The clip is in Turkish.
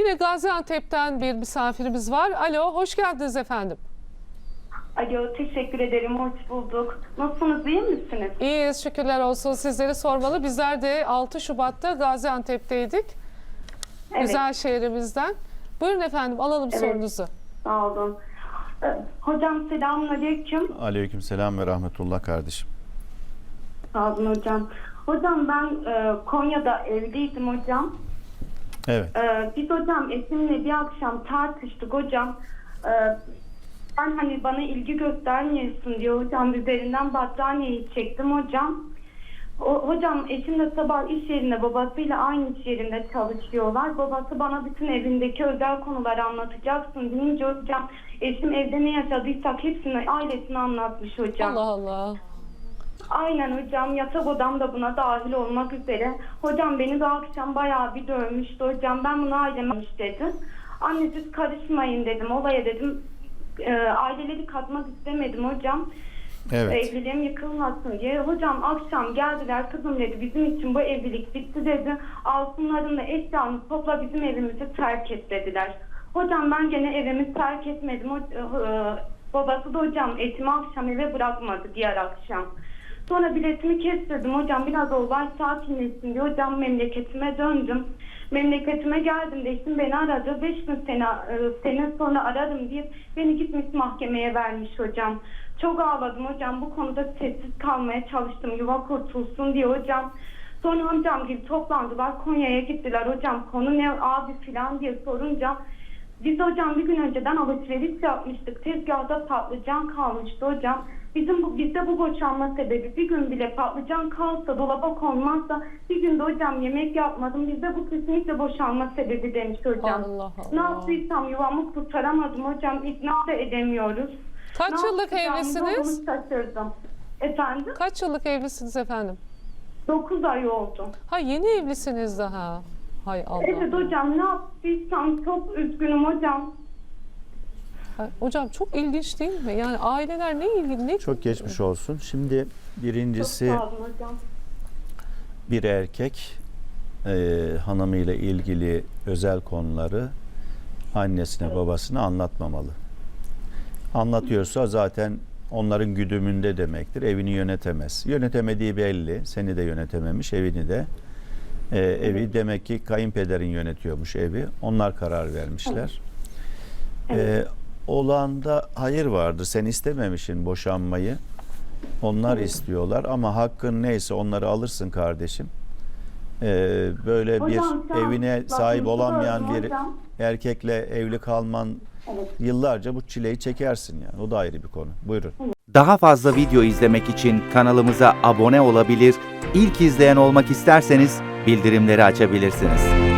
Yine Gaziantep'ten bir misafirimiz var. Alo, hoş geldiniz efendim. Alo, teşekkür ederim. Hoş bulduk. Nasılsınız, iyi misiniz? İyiyiz, şükürler olsun. Sizleri sormalı. Bizler de 6 Şubat'ta Gaziantep'teydik. Evet, Güzel şehrimizden. Buyurun efendim, alalım Evet. sorunuzu. sağ olun. Ee, Hocam selamünaleyküm. Aleykümselam ve rahmetullah kardeşim. Sağ olun hocam. Hocam ben e, Konya'da evliydim hocam. Evet. Ee, biz hocam eşimle bir akşam tartıştık hocam. Ee, ben hani bana ilgi göstermiyorsun diyor hocam. Üzerinden battaniyeyi çektim hocam. O, hocam eşim de sabah iş yerinde babasıyla aynı iş yerinde çalışıyorlar. Babası bana bütün evindeki özel konuları anlatacaksın deyince hocam eşim evde ne yaşadıysak hepsini ailesine anlatmış hocam. Allah Allah. Aynen hocam yatak odam da buna dahil olmak üzere. Hocam beni de akşam bayağı bir dövmüştü hocam. Ben bunu aileme dedim. Anne siz karışmayın dedim. Olaya dedim. E, aileleri katmak istemedim hocam. Evet. Evliliğim yıkılmasın diye. Hocam akşam geldiler kızım dedi bizim için bu evlilik bitti dedi. Altınlarını eşyanı topla bizim evimizi terk et dediler. Hocam ben gene evimi terk etmedim. O, e, babası da hocam etimi akşam eve bırakmadı diğer akşam. Sonra biletimi kestirdim hocam biraz olay sakinleşsin diye hocam memleketime döndüm. Memleketime geldim de eşim beni aradı. Beş gün sene, sene sonra ararım diye beni gitmiş mahkemeye vermiş hocam. Çok ağladım hocam. Bu konuda sessiz kalmaya çalıştım. Yuva kurtulsun diye hocam. Sonra amcam gibi toplandılar. Konya'ya gittiler hocam. Konu ne abi filan diye sorunca biz hocam bir gün önceden alışveriş yapmıştık. Tezgahda patlıcan kalmıştı hocam. Bizim bu, bizde bu boşanma sebebi bir gün bile patlıcan kalsa dolaba konmazsa bir günde hocam yemek yapmadım. Bizde bu kesinlikle boşanma sebebi demiş hocam. Allah Ne Allah. yaptıysam yuvamı kurtaramadım hocam. İkna da edemiyoruz. Kaç Ne yıllık evlisiniz? onu Şaşırdım. Efendim? Kaç yıllık evlisiniz efendim? 9 ay oldu. Ha yeni evlisiniz daha. Hay Allah. Evet hocam ne yaptıysam çok üzgünüm hocam. Hocam çok ilginç değil mi? Yani aileler ne ilgili ne Çok geçmiş olsun. Şimdi birincisi bir erkek e, hanımıyla ilgili özel konuları annesine babasına anlatmamalı. Anlatıyorsa zaten onların güdümünde demektir. Evini yönetemez. Yönetemediği belli. Seni de yönetememiş, evini de. E, evi demek ki kayınpederin yönetiyormuş evi. Onlar karar vermişler. E, olanda hayır vardır. Sen istememişsin boşanmayı. Onlar istiyorlar ama hakkın neyse onları alırsın kardeşim. Ee, böyle Hocam, bir evine sahip olamayan bir hocam. erkekle evli kalman Evet. yıllarca bu çileyi çekersin yani. O da ayrı bir konu. Buyurun. Daha fazla video izlemek için kanalımıza abone olabilir, ilk izleyen olmak isterseniz bildirimleri açabilirsiniz.